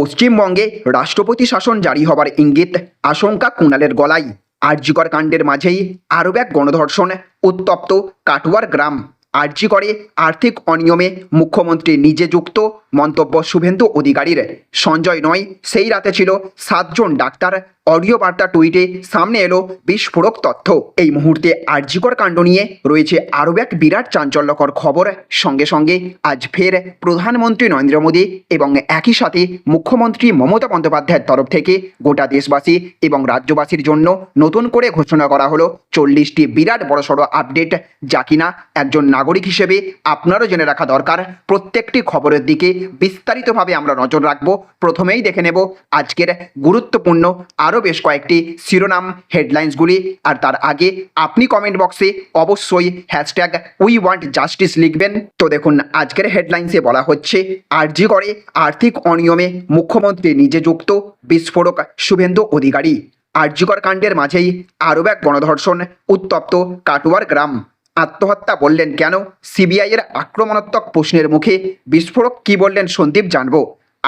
পশ্চিমবঙ্গে রাষ্ট্রপতি শাসন জারি হবার ইঙ্গিত আশঙ্কা কুণালের গলায়। আর্যিকর কাণ্ডের মাঝেই আরও এক গণধর্ষণ উত্তপ্ত কাটুয়ার গ্রাম। আর্যিকরে করে আর্থিক অনিয়মে মুখ্যমন্ত্রী নিজে যুক্ত মন্তব্য শুভেন্দু অধিকারীর। সঞ্জয় নয়, সেই রাতে ছিল সাতজন ডাক্তার। অডিও বার্তা টুইটে সামনে এলো বিস্ফোরক তথ্য। এই মুহূর্তে আরজিকর কাণ্ড নিয়ে রয়েছে আরও এক বিরাট চাঞ্চল্যকর খবর। সঙ্গে সঙ্গে আজ ফের প্রধানমন্ত্রী নরেন্দ্র মোদী এবং একই সাথে মুখ্যমন্ত্রী মমতা বন্দ্যোপাধ্যায়ের তরফ থেকে গোটা দেশবাসী এবং রাজ্যবাসীর জন্য নতুন করে ঘোষণা করা হলো চল্লিশটি বিরাট বড়সড় আপডেট। যা কিনা একজন নাগরিক হিসেবে আপনারও জেনে রাখা দরকার। প্রত্যেকটি খবরের দিকে বিস্তারিতভাবে আমরা নজর রাখব। প্রথমেই দেখে নেব আজকের গুরুত্বপূর্ণ আরও বেশ কয়েকটি শিরোনাম হেডলাইন্সগুলি। আর তার আগে আপনি কমেন্ট বক্সে অবশ্যই হ্যাশট্যাগ উই ওয়ান্ট জাস্টিস লিখবেন। তো দেখুন, আজকের হেডলাইন্সে বলা হচ্ছে আরজি করে আর্থিক অনিয়মে মুখ্যমন্ত্রী নিজে যুক্ত, বিস্ফোরক শুভেন্দু অধিকারী। আরজিকর কাণ্ডের মাঝেই আরও এক গণধর্ষণ উত্তপ্ত কাটুয়ার গ্রাম। আত্মহত্যা বললেন কেন? সিবিআই এর আক্রমণাত্মক প্রশ্নের মুখে বিস্ফোরক কি বললেন সন্দীপ জানব।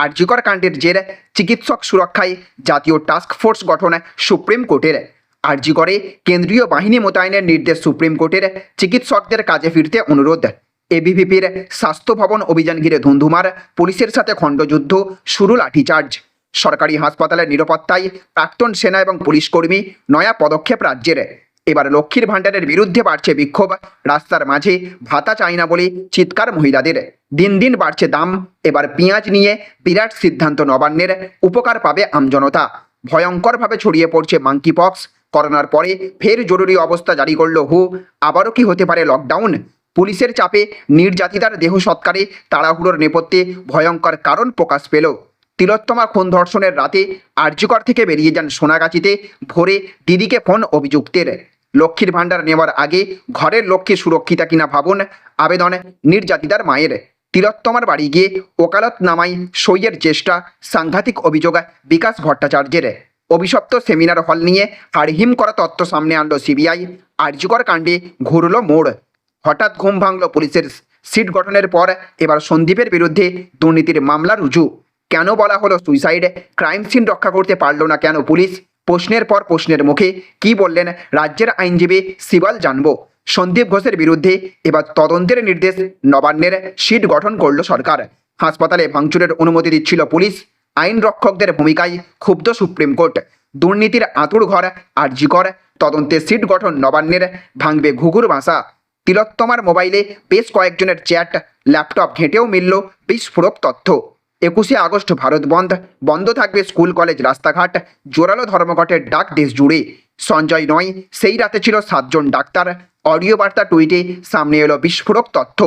আরজিকর কাণ্ডের জের চিকিৎসক সুরক্ষায় জাতীয় টাস্ক ফোর্স গঠন সুপ্রিম কোর্টের। আরজিকরে কেন্দ্রীয় বাহিনী মোতায়েনের নির্দেশ সুপ্রিম কোর্টের চিকিৎসকদের কাজে ফিরতে অনুরোধ। এবিভিপির স্বাস্থ্য ভবন অভিযান ঘিরে ধুন্ধুমার পুলিশের সাথে খণ্ডযুদ্ধ শুরু লাঠিচার্জ। সরকারি হাসপাতালের নিরাপত্তায় প্রাক্তন সেনা এবং পুলিশ কর্মী নয়া পদক্ষেপ রাজ্যের। এবার লক্ষ্মীর ভাণ্ডারের বিরুদ্ধে বাড়ছে বিক্ষোভ। রাস্তার মাঝে ভাতা চাই না বলে চিৎকার মহিলাদের। দিন দিন বাড়ছে দাম। এবার পেঁয়াজ নিয়ে বিরাট সিদ্ধান্ত নবান্নের। উপকার পাবে আমজনতা ভয়ঙ্করভাবে ছড়িয়ে পড়ছে মাঙ্কি পক্স করোনার পরে ফের জরুরি অবস্থা জারি করল হু। আবারও কি হতে পারে লকডাউন পুলিশের চাপে নির্যাতিতার দেহ সৎকারে তাড়াহুড়োর নেপথ্যে ভয়ঙ্কর কারণ প্রকাশ পেল। তিলোত্তমা খুন ধর্ষণের রাতে আর্যকর থেকে বেরিয়ে যান সোনাগাছিতে। ভোরে দিদিকে ফোন অভিযুক্তের। লক্ষ্মীর ভাণ্ডার নেওয়ার আগে ঘরের লক্ষ্যে সুরক্ষিতা কিনা ভাবুন। আবেদন নির্যাতিতার মায়ের। তিলোত্তমার বাড়ি গিয়ে ওকালত নামাই সইয়ের চেষ্টা, সাংঘাতিক অভিযোগ, বিকাশ ভট্টাচার্যের। অভিশপ্ত সেমিনার হল নিয়ে হাড়হিম করা তত্ত্ব সামনে আনলো সিবিআই। আর্যকর কাণ্ডে ঘুরল মোড়। হঠাৎ ঘুম ভাঙল পুলিশের সিট গঠনের পর এবার সন্দীপের বিরুদ্ধে দুর্নীতির মামলা রুজু। কেন বলা হলো সুইসাইড? ক্রাইম সিন রক্ষা করতে পারল না কেন পুলিশ? প্রশ্নের পর প্রশ্নের মুখে কি বললেন রাজ্যের আইনজীবী সিবাল জানব। সন্দীপ ঘোষের বিরুদ্ধে এবার তদন্তের নির্দেশ নবান্নের সিট গঠন করল সরকার। হাসপাতালে ভাঙচুরের অনুমতি দিচ্ছিল পুলিশ। আইন রক্ষকদের ভূমিকায় ক্ষুব্ধ সুপ্রিম কোর্ট। দুর্নীতির আঁতুড় ঘর আর্জিকর। তদন্তে সিট গঠন নবান্নের ভাঙবে ঘুঘুর ভাষা তিলোত্তমার মোবাইলে বেশ কয়েকজনের চ্যাট, ল্যাপটপ ঘেঁটেও মিলল বিস্ফোরক তথ্য। একুশে আগস্ট ভারত বন্ধ। বন্ধ থাকবে স্কুল, কলেজ, রাস্তাঘাট। জোরালো ধর্মঘটের ডাক দেশ জুড়ে। সঞ্জয় নয়, সেই রাতে ছিল সাতজন ডাক্তার। অডিও বার্তা টুইটে সামনে এলো বিস্ফোরক তথ্য।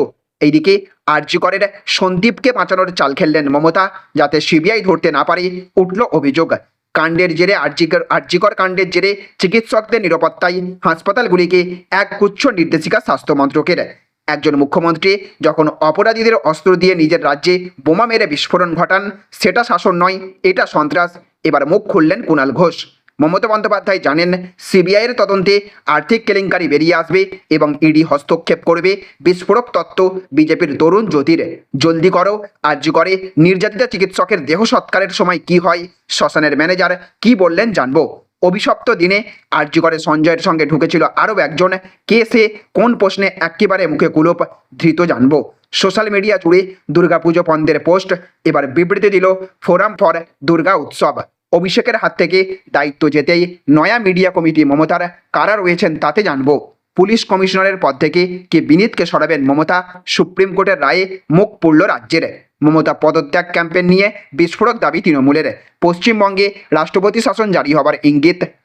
এইদিকে আরজিকরের সন্দীপকে বাঁচানোর চাল খেললেন মমতা, যাতে সিবিআই ধরতে না পারে, উঠল অভিযোগ। কাণ্ডের জেরে আরজিকর আরজিকর কাণ্ডের জেরে চিকিৎসকদের নিরাপত্তায় হাসপাতালগুলিকে এক গুচ্ছ নির্দেশিকা স্বাস্থ্য মন্ত্রকের। একজন মুখ্যমন্ত্রী যখন অপরাধীদের অস্ত্র দিয়ে নিজের রাজ্যে বোমা মেরে বিস্ফোরণ ঘটান, সেটা শাসন নয়, এটা সন্ত্রাস। এবার মুখ খুললেন কুণাল ঘোষ। মমতা বন্দ্যোপাধ্যায় জানেন, সিবিআইয়ের তদন্তে আর্থিক কেলেঙ্কারি বেরিয়ে আসবে এবং ইডি হস্তক্ষেপ করবে বিস্ফোরক তত্ত্ব বিজেপির তরুণ জ্যোতির। জলদি করো, আর্জি করে। নির্যাতিতা চিকিৎসকের দেহ সৎকারের সময় কি হয়, শ্মশানের ম্যানেজার কি বললেন জানব। অভিশপ্ত দিনে করে সঞ্জয়ের সঙ্গে ঢুকেছিল আরও একজন। কে সে, কোন প্রশ্নে একেবারে মুখে কুলোপ ধৃত জানব। সোশ্যাল মিডিয়া জুড়ে দুর্গাপুজো পন্দের পোস্ট এবার বিবৃতি দিল, ফোরাম ফর দুর্গা উৎসব। অভিষেকের হাত থেকে দায়িত্ব যেতেই নয়া মিডিয়া কমিটি মমতার কারা রয়েছেন তাতে জানব। পুলিশ কমিশনারের পদ থেকে কে বিনীতকে সরাবেন মমতা, সুপ্রিম কোর্টের রায়ে মুখ পুড়ল রাজ্যের। মমতা পদত্যাগ ক্যাম্পেন নিয়ে বিস্ফোরক দাবি তৃণমূলের। পশ্চিমবঙ্গে রাষ্ট্রপতি শাসন জারি হবার ইঙ্গিত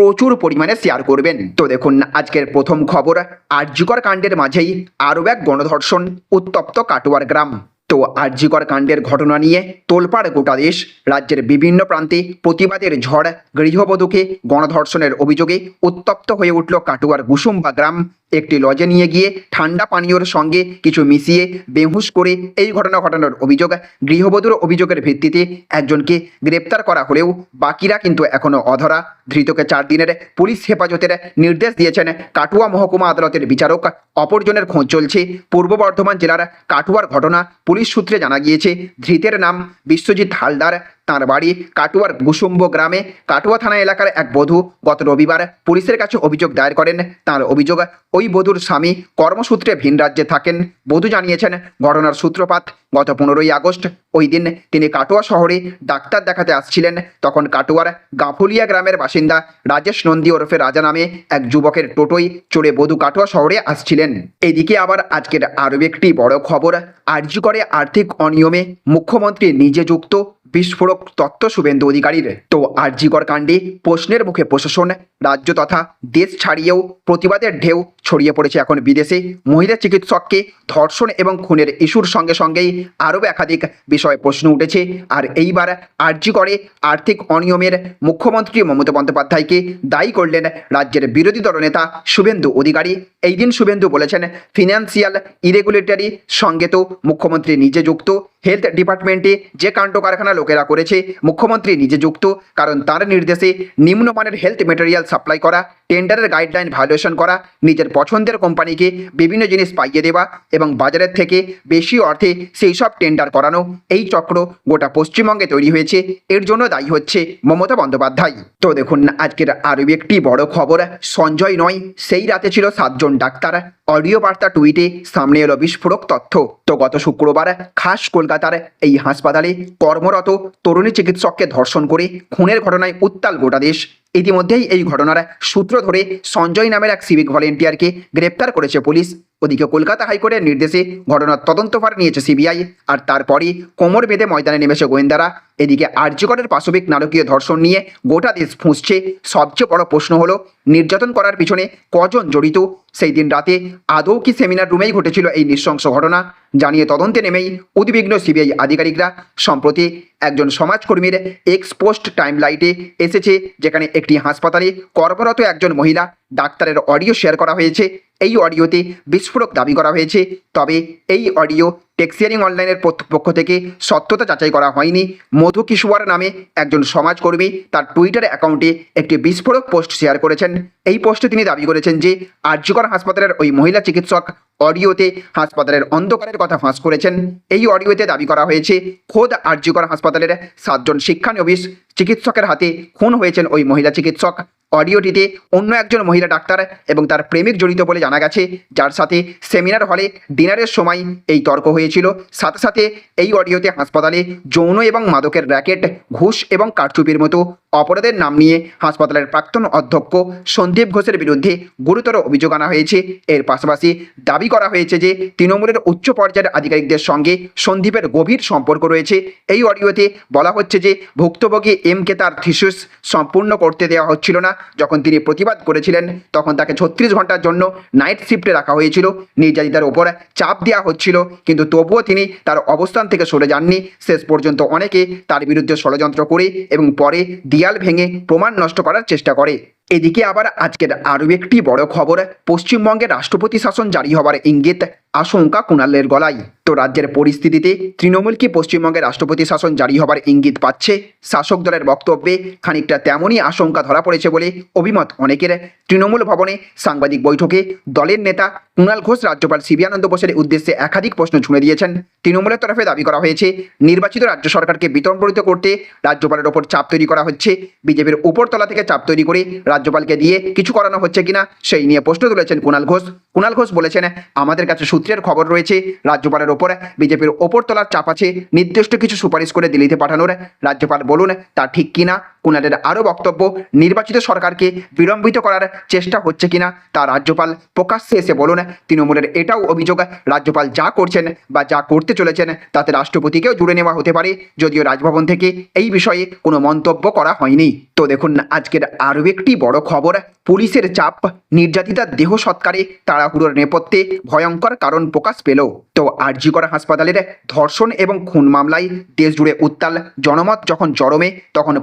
প্রচুর পরিমাণে শেয়ার করবেন। তো দেখুন, আজকের প্রথম খবর আর্যকর কাণ্ডের মাঝেই আরও এক গণধর্ষণ, উত্তপ্ত কাটোয়ার গ্রাম। তো আরজিকর কাণ্ডের ঘটনা নিয়ে তোলপাড় গোটা দেশ, রাজ্যের বিভিন্ন প্রান্তে প্রতিবাদের ঝড়, গৃহবধূকে গণধর্ষণের অভিযোগে উত্তপ্ত হয়ে উঠল কাটুয়ার গুসুম্বা গ্রাম। একটি লজে নিয়ে গিয়ে ঠান্ডা পানীয়র সঙ্গে কিছু মিশিয়ে বেহুশ করে এই ঘটনা ঘটানোর অভিযোগ, গৃহবধূর অভিযোগের ভিত্তিতে একজনকে গ্রেপ্তার করা হলেও বাকিরা কিন্তু এখনও অধরা। ধৃতকে চার দিনের পুলিশ হেফাজতের নির্দেশ দিয়েছেন কাটুয়া মহকুমা আদালতের বিচারক। অপরজনের খোঁজ চলছে। পূর্ব বর্ধমান জেলার কাটুয়ার ঘটনা পুলিশ সূত্রে জানা গিয়েছে ধৃতের নাম বিশ্বজিৎ হালদার। তাঁর বাড়ি কাটুয়ার গুসুম্ব গ্রামে কাটুয়া থানা এলাকার এক বধূ গত রবিবার পুলিশের কাছে অভিযোগ দায়ের করেন। তার অভিযোগ, ওই বধূর স্বামী কর্মসূত্রে ভিন রাজ্যে থাকেন। বধূ জানিয়েছেন, ঘটনার সূত্রপাত গত পনেরোই আগস্ট। ওই দিন তিনি কাটোয়া শহরে ডাক্তার দেখাতে আসছিলেন। তখন কাটোয়ার গাফুলিয়া গ্রামের বাসিন্দা রাজেশ নন্দী ওরফে রাজা নামে এক যুবকের টোটোই চড়ে বধূ কাটোয়া শহরে আসছিলেন। এদিকে আবার আজকের আরও একটি বড় খবর। আর্জি করে আর্থিক অনিয়মে মুখ্যমন্ত্রী নিজে যুক্ত। বিস্ফোরক তত্ত্ব শুভেন্দু অধিকারীর। তো আরজিকর কাণ্ডে প্রশ্নের মুখে প্রশাসন, রাজ্য তথা দেশ ছাড়িয়েও প্রতিবাদের ঢেউ ছড়িয়ে পড়েছে এখন বিদেশে। মহিলা চিকিৎসককে ধর্ষণ এবং খুনের ইস্যুর সঙ্গে সঙ্গেই আরও একাধিক বিষয়ে প্রশ্ন উঠেছে। আর এইবার আর্জি করে আর্থিক অনিয়মের মুখ্যমন্ত্রী মমতা বন্দ্যোপাধ্যায়কে দায়ী করলেন রাজ্যের বিরোধী দলনেতা শুভেন্দু অধিকারী। এই দিন শুভেন্দু বলেছেন, ফিনান্সিয়াল ইরেগুলেটরি সঙ্গে তো মুখ্যমন্ত্রী নিজে যুক্ত। হেলথ ডিপার্টমেন্টে যে কাণ্ড কারখানা লোকেরা করেছে। মুখ্যমন্ত্রী নিজে যুক্ত, কারণ তার নির্দেশে নিম্নমানের হেলথ মেটেরিয়াল সাপ্লাই করা টেন্ডারের গাইডলাইন ভায়োলেশন করা, নিজের পছন্দের কোম্পানিকে বিভিন্ন জিনিস পাইয়ে দেওয়া এবং বাজারের থেকে বেশি অর্থে সেই সব টেন্ডার করানো, এই চক্র গোটা পশ্চিমবঙ্গে তৈরি হয়েছে। এর জন্য দায়ী হচ্ছে মমতা বন্দ্যোপাধ্যায়। তো দেখুন, আজকের আরও একটি বড় খবর, সঞ্জয় নয়, সেই রাতে ছিল সাতজন ডাক্তার। অডিও বার্তা টুইটে সামনে এলো বিস্ফোরক তথ্য। তো গত শুক্রবার খাস কলকাতার এই হাসপাতালে কর্মরত তরুণী চিকিৎসককে ধর্ষণ করে খুনের ঘটনায় উত্তাল গোটা দেশ। ইতিমধ্যেই এই ঘটনার সূত্র ধরে সঞ্জয় নামের এক সিভিক ভলেন্টিয়ারকে গ্রেপ্তার করেছে পুলিশ। ওদিকে কলকাতা হাইকোর্টের নির্দেশে ঘটনার তদন্তভার নিয়েছে সিবিআই, আর তারপরই কোমর বেঁধে ময়দানে নেমেছে গোয়েন্দারা। এদিকে আর্যকরের পাশবিক নারকীয় ধর্ষণ নিয়ে গোটা দেশ ফুঁসছে। সবচেয়ে বড় প্রশ্ন হলো, নির্যাতন করার পিছনে কজন জড়িত? সেই দিন রাতে আদৌ কি সেমিনার রুমেই ঘটেছিল এই নৃশংস ঘটনা? জানিয়ে তদন্তে নেমেই উদ্বিগ্ন সিবিআই আধিকারিকরা। সম্প্রতি একজন সমাজকর্মীর এক্স পোস্ট টাইম লাইটে এসেছে, যেখানে একটি হাসপাতালে কর্মরত একজন মহিলা ডাক্তারের অডিও শেয়ার করা হয়েছে। এই অডিওতে বিস্ফোরক দাবি করা হয়েছে। তবে এই অডিও টেক্সিয়ারিং অনলাইনের পক্ষ- থেকে সত্যতা যাচাই করা হয়নি। মধু কিশোয়ার নামে একজন সমাজকর্মী তার টুইটার অ্যাকাউন্টে একটি বিস্ফোরক পোস্ট শেয়ার করেছেন। এই পোস্টে তিনি দাবি করেছেন যে আর্যকর হাসপাতালের ওই মহিলা চিকিৎসক অডিওতে হাসপাতালের অন্ধকারের কথা ফাঁস করেছেন। এই অডিওতে দাবি করা হয়েছে, খোদ আর্যকর হাসপাতালের সাতজন শিক্ষানবিশ চিকিৎসকের হাতে খুন হয়েছেন ওই মহিলা চিকিৎসক। অডিওটিতে অন্য একজন মহিলা ডাক্তার এবং তার প্রেমিক জড়িত বলে জানা গেছে, যার সাথে সেমিনার হলে ডিনারের সময় এই তর্ক হয়েছিল। সাথে সাথে এই অডিওতে হাসপাতালে যৌন এবং মাদকের র্যাকেট, ঘুষ এবং কারচুপির মতো অপরাধের নাম নিয়ে হাসপাতালের প্রাক্তন অধ্যক্ষ সন্দীপ ঘোষের বিরুদ্ধে গুরুতর অভিযোগ আনা হয়েছে। এর পাশাপাশি দাবি করা হয়েছে যে তৃণমূলের উচ্চ পর্যায়ের আধিকারিকদের সঙ্গে সন্দীপের গভীর সম্পর্ক রয়েছে। এই অডিওতে বলা হচ্ছে যে ভুক্তভোগী এম কে তার থিসিস সম্পূর্ণ করতে দেওয়া হচ্ছিল না। যখন তিনি প্রতিবাদ করেছিলেন, তখন তাকে ছত্রিশ ঘণ্টার জন্য নাইট শিফটে রাখা হয়েছিল। নির্যাতিতার ওপর চাপ দেওয়া হচ্ছিল, কিন্তু তবুও তিনি তার অবস্থান থেকে সরে যাননি। শেষ পর্যন্ত অনেকে তার বিরুদ্ধে ষড়যন্ত্র করে এবং পরে দিয়াল ভেঙে প্রমাণ নষ্ট করার চেষ্টা করে। এদিকে আবার আজকের আরও একটি বড় খবর, পশ্চিমবঙ্গে রাষ্ট্রপতি শাসন জারি হবার ইঙ্গিত আশঙ্কা কুণালের গলায়। তো রাজ্যের পরিস্থিতিতে তৃণমূল কি পশ্চিমবঙ্গে রাষ্ট্রপতি শাসন জারি হবার ইঙ্গিত পাচ্ছে। শাসক দলের বক্তব্যে খানিকটা তেমনই আশঙ্কা ধরা পড়েছে বলে অভিমত অনেকের। তৃণমূল ভবনে সাংবাদিক বৈঠকে দলের নেতা কুণাল ঘোষ, রাজ্যপাল শিবিয়ানন্দ বোসের উদ্দেশ্যে একাধিক প্রশ্ন ছুঁড়ে দিয়েছেন। তৃণমূলের তরফে দাবি করা হয়েছে, নির্বাচিত রাজ্য সরকারকে বিতম্বরিত করতে রাজ্যপালের ওপর চাপ তৈরি করা হচ্ছে। বিজেপির উপরতলা থেকে চাপ তৈরি করে রাজ্যপালকে দিয়ে কিছু করানো হচ্ছে কিনা, সেই নিয়ে প্রশ্ন তুলেছেন কুণাল ঘোষ। কুণাল ঘোষ বলেছেন, আমাদের কাছে সূত্রের খবর রয়েছে, রাজ্যপালের ওপর বিজেপির ওপর তলার চাপ আছে, নির্দিষ্ট কিছু সুপারিশ করে দিল্লিতে পাঠানোর। রাজ্যপাল বলুন, তা ঠিক কিনা? কুণালের আরও বক্তব্য, নির্বাচিত সরকারকে বিলম্বিত করার চেষ্টা হচ্ছে কিনা তা রাজ্যপাল প্রকাশ্যে এসে বলুন। তৃণমূলের এটাও অভিযোগ, রাজ্যপাল যা করছেন বা যা করতে চলেছেন তাতে রাষ্ট্রপতিকেও জুড়ে নেওয়া হতে পারে, যদিও রাজভবন থেকে এই বিষয়ে কোনো মন্তব্য করা হয়নি। তো দেখুন, আজকের আরও একটি বড় খবর, পুলিশের চাপ নির্যাতিতার দেহ সৎকারে তাড়াহুড়োর নেপথ্যে ভয়ঙ্কর কারণ প্রকাশ পেল। তো আরজিকর হাসপাতালের ধর্ষণ এবং খুন মামলায় দেশ জুড়ে উত্তাল জনমত যখন চরমে, তখন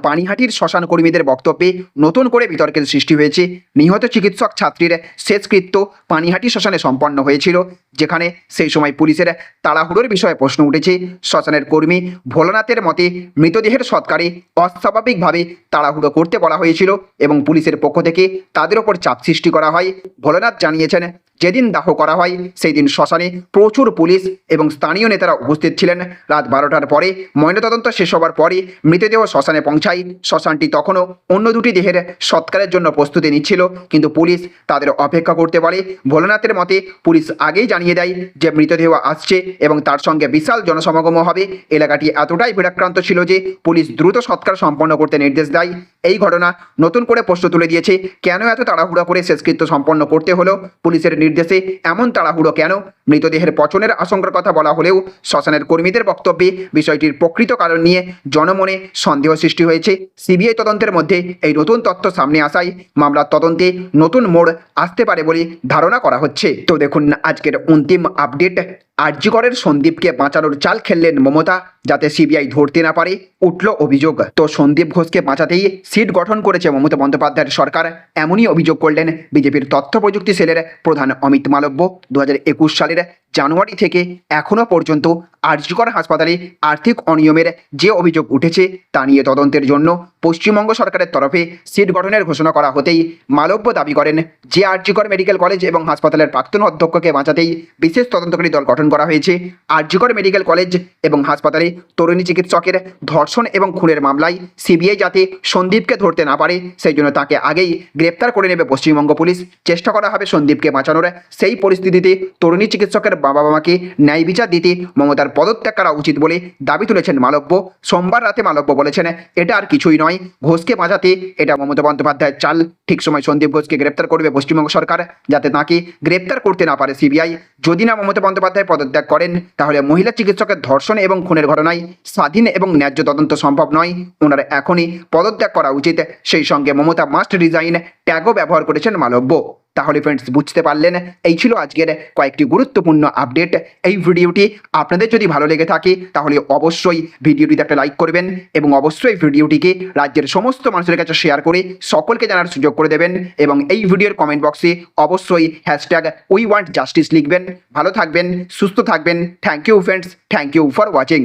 পানিহাটির শ্মশান কর্মীদের বক্তব্যে নতুন করে বিতর্কের সৃষ্টি হয়েছে। নিহত চিকিৎসক ছাত্রীর শেষকৃত্য পানিহাটি শ্মশানে সম্পন্ন হয়েছিল, যেখানে সেই সময় পুলিশের তাড়াহুড়োর বিষয়ে প্রশ্ন উঠেছে। শ্মশানের কর্মী ভোলানাথের মতে, মৃতদেহের সৎকারে অস্বাভাবিকভাবে তাড়াহুড়ো করতে বলা হয়েছিল এবং পুলিশের পক্ষ থেকে তাদের ওপর চাপ সৃষ্টি করা হয়। ভোলানাথ জানিয়েছেন যেদিন দাহ করা হয় সেই দিন শ্মশানে প্রচুর পুলিশ এবং স্থানীয় নেতারা উপস্থিত ছিলেন। রাত বারোটার পরে ময়নাতদন্ত শেষ হওয়ার পরে মৃতদেহ শ্মশানে পৌঁছায়। শ্মশানটি তখনও অন্য দুটি দেহের সৎকারের জন্য প্রস্তুতি নিচ্ছিল, কিন্তু পুলিশ তাদের অপেক্ষা করতে পারে। ভোলানাথের মতে, পুলিশ আগেই জানিয়ে দেয় যে মৃতদেহ আসছে এবং তার সঙ্গে বিশাল জনসমাগমও হবে। এলাকাটি এতটাই ভিড়াক্রান্ত ছিল যে পুলিশ দ্রুত সৎকার সম্পন্ন করতে নির্দেশ দেয়। এই ঘটনা নতুন করে প্রশ্ন তুলে দিয়েছে, কেন এত তাড়াহুড়া করে শেষকৃত্য সম্পন্ন করতে হলো? পুলিশের নির্দেশে এমন তাড়াহুড়ো কেন? মৃতদেহের পচনের আশঙ্কার কথা বলা হলেও শ্মশানের কর্মীদের বক্তব্যে বিষয়টির প্রকৃত কারণ নিয়ে জনমনে সন্দেহ সৃষ্টি হয়েছে। সিবিআই তদন্তের মধ্যে এই নতুন তথ্য সামনে আসায় মামলার তদন্তে নতুন মোড় আসতে পারে বলে ধারণা করা হচ্ছে। তো দেখুন আজকের অন্তিম আপডেট। আরজিকরের সন্দীপকে বাঁচানোর চাল খেললেন মমতা, যাতে সিবিআই ধরতে না পারে, উঠল অভিযোগ। তো সন্দীপ ঘোষকে বাঁচাতেই সিট গঠন করেছে মমতা বন্দ্যোপাধ্যায়ের সরকার। এমনই অভিযোগ করলেন বিজেপির তথ্য প্রযুক্তি সেলের প্রধান অমিত মালব্য। দু হাজার একুশ সালের জানুয়ারি থেকে এখনও পর্যন্ত আরজিকর হাসপাতালে আর্থিক অনিয়মের যে অভিযোগ উঠেছে তা নিয়ে তদন্তের জন্য পশ্চিমবঙ্গ সরকারের তরফে সিট গঠনের ঘোষণা করা হতেই মালব্য দাবি করেন যে আরজিকর মেডিকেল কলেজ এবং হাসপাতালের প্রাক্তন অধ্যক্ষকে বাঁচাতেই বিশেষ তদন্তকারী দল গঠন করা হয়েছে। আরজিকর মেডিকেল কলেজ এবং হাসপাতালে তরুণী চিকিৎসকের ধর্ষণ এবং খুনের মামলায় সিবিআই যাতে সন্দীপকে ধরতে না পারে, সেই জন্য তাকে আগেই গ্রেপ্তার করে নেবে পশ্চিমবঙ্গ পুলিশ। চেষ্টা করা হবে সন্দীপকে বাঁচানোর। সেই পরিস্থিতিতে তরুণী চিকিৎসকের বাবা মাকে ন্যায় বিচার দিতে মমতার পদত্যাগ করা উচিত বলে দাবি তুলেছেন মালব্য। সোমবার রাতে মালব্য বলেছেন, এটা আর কিছুই নয়। ঘোষকে বাঁচাতে এটা মমতা বন্দ্যোপাধ্যায়ের চাল। ঠিক সময় সন্দীপ ঘোষকে গ্রেপ্তার করবে পশ্চিমবঙ্গ সরকার যাতে তাকে গ্রেপ্তার করতে না পারে সিবিআই। যদি না মমতা বন্দ্যোপাধ্যায় পদত্যাগ করেন, তাহলে মহিলা চিকিৎসকের ধর্ষণ এবং খুনের ঘটনায় স্বাধীন এবং ন্যায্য তদন্ত সম্ভব নয়। ওনার এখনই পদত্যাগ করা উচিত। সেই সঙ্গে মমতা মাস্ট রিজাইন ট্যাগও ব্যবহার করেছেন মালব্য। তাহলে ফ্রেন্ডস বুঝতে পারলেন? এই ছিল আজকের কয়েকটি গুরুত্বপূর্ণ আপডেট এই ভিডিওটি আপনাদের যদি ভালো লেগে থাকে, তাহলে অবশ্যই ভিডিওটিতে একটা লাইক করবেন এবং অবশ্যই ভিডিওটিকে রাজ্যের সমস্ত মানুষের কাছে শেয়ার করে সকলকে জানার সুযোগ করে দেবেন এবং এই ভিডিওর কমেন্ট বক্সে অবশ্যই হ্যাশট্যাগ উই ওয়ান্ট জাস্টিস লিখবেন। ভালো থাকবেন, সুস্থ থাকবেন। Thank you friends thank you for watching